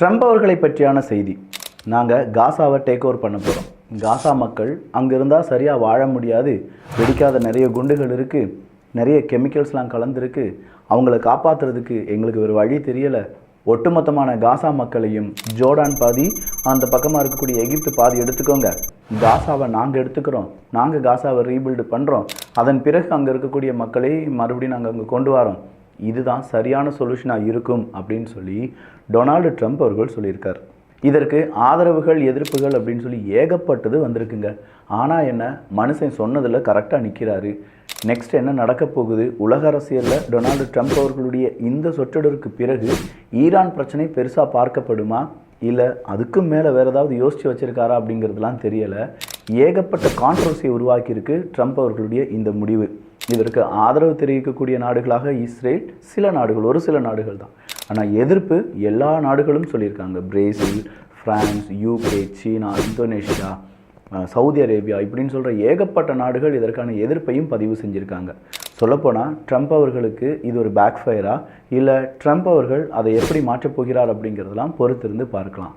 Trump அவர்களை பற்றியான செய்தி. நாங்கள் காசாவை டேக் ஓவர் பண்ண போகிறோம் காசா மக்கள் அங்கே இருந்தால் சரியாக வாழ முடியாது. வெடிக்காத நிறைய குண்டுகள் இருக்குது நிறைய கெமிக்கல்ஸ்லாம் கலந்துருக்கு. அவங்கள காப்பாற்றுறதுக்கு எங்களுக்கு ஒரு வழி தெரியலை. ஒட்டுமொத்தமான காசா மக்களையும் ஜோர்டான் பாதி அந்த பக்கமாக இருக்கக்கூடிய எகிப்து பாதி எடுத்துக்கோங்க. காசாவை நாங்கள் எடுத்துக்கிறோம். நாங்கள் காசாவை ரீபில்டு பண்ணுறோம் அதன் பிறகு அங்கே இருக்கக்கூடிய மக்களை மறுபடியும் நாங்கள் அங்கே கொண்டு வரோம். இதுதான் சரியான சொல்யூஷனாக இருக்கும் அப்படின்னு சொல்லி டொனால்டு ட்ரம்ப் அவர்கள் சொல்லியிருக்கார். இதற்கு ஆதரவுகள் எதிர்ப்புகள் அப்படின்னு சொல்லி ஏகப்பட்டது வந்திருக்குங்க. ஆனால் என்ன மனுஷன் சொன்னதில் கரெக்டாக நிற்கிறாரு நெக்ஸ்ட் என்ன நடக்க போகுது? உலக அரசியலில் டொனால்டு ட்ரம்ப் அவர்களுடைய இந்த சொற்றொடருக்கு பிறகு ஈரான் பிரச்சனை பெருசாக பார்க்கப்படுமா? இல்லை அதுக்கும் மேலே வேறு ஏதாவது யோசித்து வச்சிருக்காரா அப்படிங்கிறதுலாம் தெரியலை. ஏகப்பட்ட கான்ட்ரவர்சியை உருவாக்கியிருக்கு ட்ரம்ப் அவர்களுடைய இந்த முடிவு. இதற்கு ஆதரவு தெரிவிக்கக்கூடிய நாடுகளாக இஸ்ரேல் சில நாடுகள் ஒரு சில நாடுகள் தான். ஆனால் எதிர்ப்பு எல்லா நாடுகளும் சொல்லியிருக்காங்க. பிரேசில் பிரான்ஸ் யூகே சீனா இந்தோனேஷியா சவுதி அரேபியா இப்படின்னு சொல்கிற ஏகப்பட்ட நாடுகள் இதற்கான எதிர்ப்பையும் பதிவு செஞ்சுருக்காங்க. சொல்லப்போனால் ட்ரம்ப் அவர்களுக்கு இது ஒரு பேக் ஃபயரா இல்லை ட்ரம்ப் அவர்கள் அதை எப்படி மாற்றப் போகிறார் அப்படிங்கிறதெல்லாம் பொறுத்திருந்து பார்க்கலாம்.